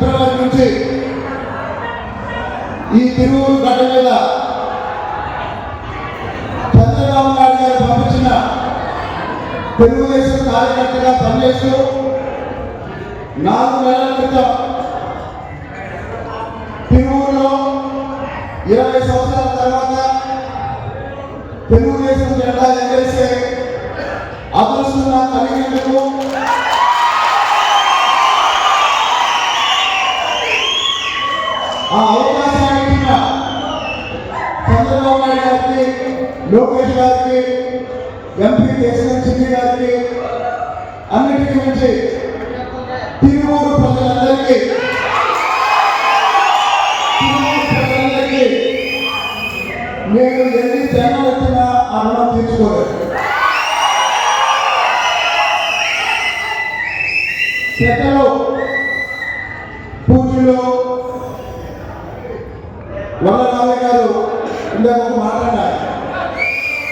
ఫిబ్రవరి నుంచి ఈ తిరువురు గడ్డ మీద చంద్రబాబు నాయుడు గారు పంపించిన తెలుగుదేశం కార్యకర్తగా పనిచేస్తూ నాలుగు నెలల క్రితం తిరువురులో ఇరవై సంవత్సరాల తర్వాత తెలుగుదేశం జెండా ఎగరేసే అదృష్టంగా కలిగేందుకు ఆ అవకాశాన్ని ఇచ్చిన చంద్రబాబు నాయుడు గారికి లోకేష్ గారికి ఎంపీ కేసీఆర్ సిద్ధి గారికి అన్నిటికీ మించి తిరుమూరు ప్రజలందరికీ ప్రజలందరికీ నేను ఎన్ని జనాలు వచ్చినా ఆ రుణం తీర్చుకోలేదు వల్లరావు గారు ఇందాక మాట్లాడాలి.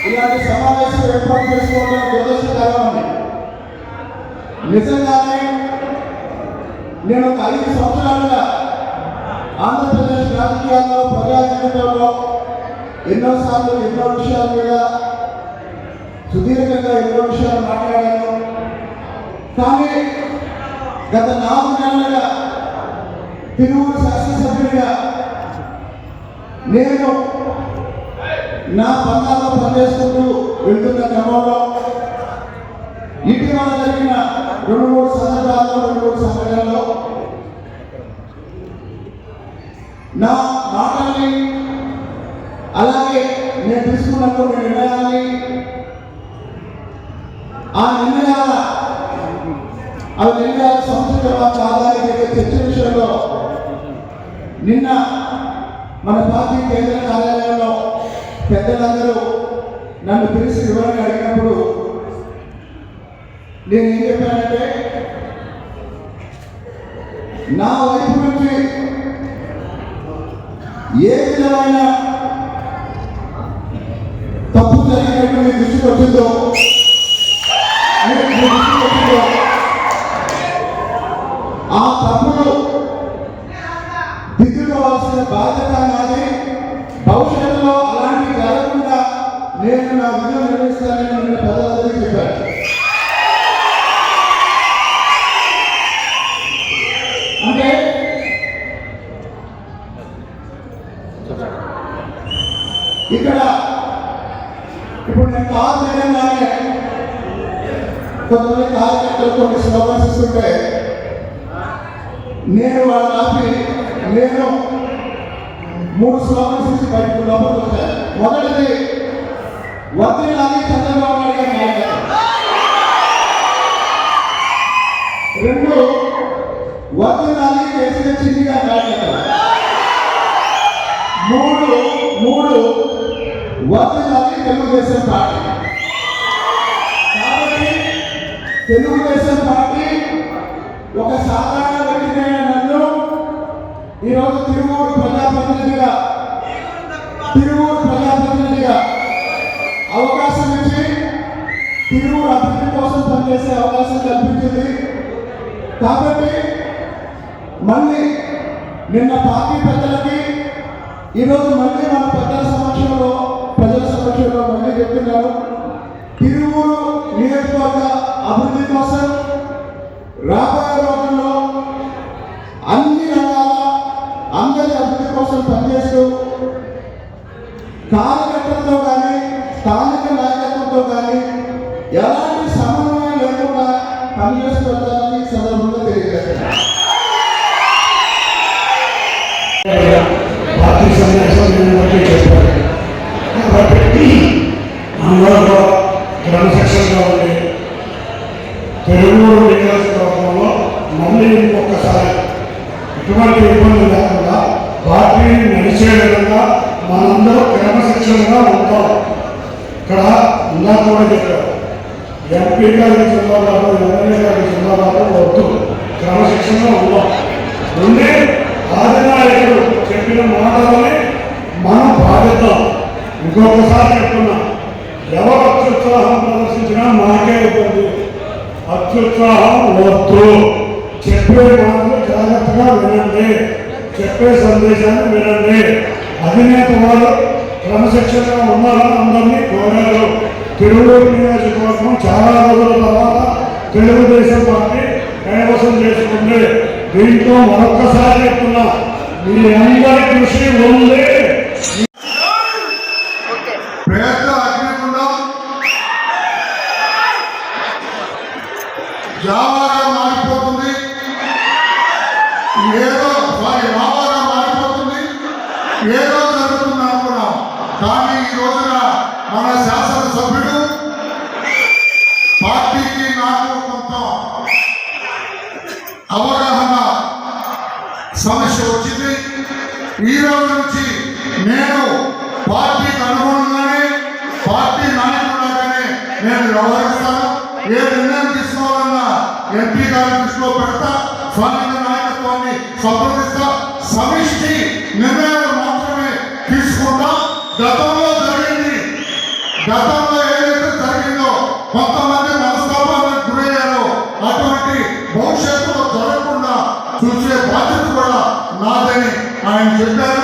ఇలాంటి సమావేశం ఏర్పాటు చేసుకోవడం దురదృష్టకరం అని నిజంగానే నేను ఒక ఐదు సంవత్సరాలుగా ఆంధ్రప్రదేశ్ రాజకీయాల్లో పర్యాటకంలో ఎన్నోసార్లు ఎన్నో విషయాల మీద సుదీర్ఘంగా ఎన్నో విషయాలు మాట్లాడాను. కానీ గత నాలుగు నెలలుగా తిరువురు శాసనసభ్యుడిగా నేను నా పందాలో పనిచేసుకుంటూ వెళ్తున్న క్రమంలో ఇటీవల జరిగిన రెండు మూడు సందర్భాల్లో రెండు మూడు సంఘటనల్లో నా మాటల్ని అలాగే నేను తీసుకున్న కొన్ని నిర్ణయాల్ని ఆ నిర్ణయాల అవి నిర్ణయాల సంస్కృత ఆధారిత చర్చ విషయంలో నిన్న మన పార్టీ కేంద్ర కార్యాలయంలో పెద్దలందరూ నన్ను పిలిచి వివరంగా అడిగినప్పుడు నేను ఏం చెప్పానంటే నా వైపు నుంచి ఏ విధమైన తప్పు జరిగినట్టు మీ దృష్టికి వచ్చిందో ఆ తప్పులు దిద్దుకోవాల్సిన బాధ్యత నాది. భవిష్యత్తులో నేను నా నిన్న అంటే ఇక్కడ ఇప్పుడు నేను కాల్ చేయగానే కొంతమంది కార్యకర్తలు కొన్ని స్లోగన్స్ ఇస్తుంటే నేను వాళ్ళ ఆపి నేను మూడు స్లోగన్స్ ఇచ్చి బయటకు లోపలికి వచ్చాను. మొదటిది వదిలాలి చంద్రబాబు నాయుడు గారి రెండు వదిలాలి కేసీఆర్ చిన్ని గారి నాయకత్వం. మూడు మూడు వదిలాలి తెలుగుదేశం పార్టీ. కాబట్టి తెలుగుదేశం పార్టీ ఒక సాధారణ వ్యక్తినైన నన్ను ఈరోజు తిరుమూరు ప్రజాప్రతినిధిగా తిరువూరు అభివృద్ధి కోసం పనిచేసే అవకాశం కల్పించింది. కాబట్టి మళ్ళీ నిన్న పార్టీ పెద్దలకి ఈరోజు మళ్ళీ మన పెద్దల సమక్షంలో ప్రజల సమక్షంలో మళ్ళీ చెప్తున్నాను. తిరువూరు నియోజకవర్గ అభివృద్ధి కోసం ఎలాంటి సమన్వయం లేకుండా పనిచేస్తూ వెళ్తారని సందర్భంగా తెలియజేస్తున్నాను. పార్టీ కాబట్టి అందరూ క్రమశిక్షణగా ఉండి తెలుగు నియోజకవర్గంలో మళ్ళీ ఇంకొకసారి ఎటువంటి ఇబ్బంది లేకుండా పార్టీని నడిచే విధంగా మనందరూ క్రమశిక్షణగా ఉంటాం ఇక్కడ ఇందాక కూడా చెప్పారు. ఎంపీ గారి జిల్లాలో ఎమ్మెల్యే గారి జిల్లాలో వద్దు. క్రమశిక్షణగా ఉన్నాం ఉండి ఆదినాయకుడు చెప్పిన మాటలని మనం భావిద్దాం ఇంకొకసారి చెప్తున్నా ఎవరు అత్యుత్సాహం ప్రదర్శించినా మాకే ఇబ్బంది. అత్యుత్సాహం వద్దు. చెప్పే మాటలు జాగ్రత్తగా వినండి. చెప్పే సందేశాన్ని వినండి. అధినేత వాళ్ళు క్రమశిక్షణగా ఉండాలని అందరినీ కోరారు. తిరువూరు నియోజకవర్గం చాలా రోజుల తర్వాత తెలుగుదేశం పార్టీ కైవసం చేసుకుంది. దీంట్లో మరొక్కసారి చెప్తున్నా మీ అందరి కృషి ఉంది. పేద అగ్నిగుండం జావాగా మారిపోతుంది. ఏదో సారీ మావాగా మారిపోతుంది. ఏదో జరుగుతుంది అనుకున్నాం కానీ ఈ రోజున మన శాసనసభ్యుడు పార్టీకి నాకు కొంత అవగాహన సమస్య వచ్చింది. ఈ రోజు నుంచి నేను పార్టీకి అనుగుణంగానే పార్టీ నాయకుడుగానే నేను వ్యవహరిస్తాను. ఏ నిర్ణయం తీసుకోవాలన్నా ఎంపీ గారి దృష్టిలో పెడతా స్థానిక నాయకత్వాన్ని సంప్రదిస్తా సమిష్టి నిర్ణయాలు మాత్రమే తీసుకుంటా. గతంలో గతంలో ఏదైతే జరిగిందో కొంతమంది మనస్తాపానికి గురయ్యారో అటువంటి భవిష్యత్తులో జరగకుండా చూసే బాధ్యత కూడా నాదని ఆయన చెప్పారు.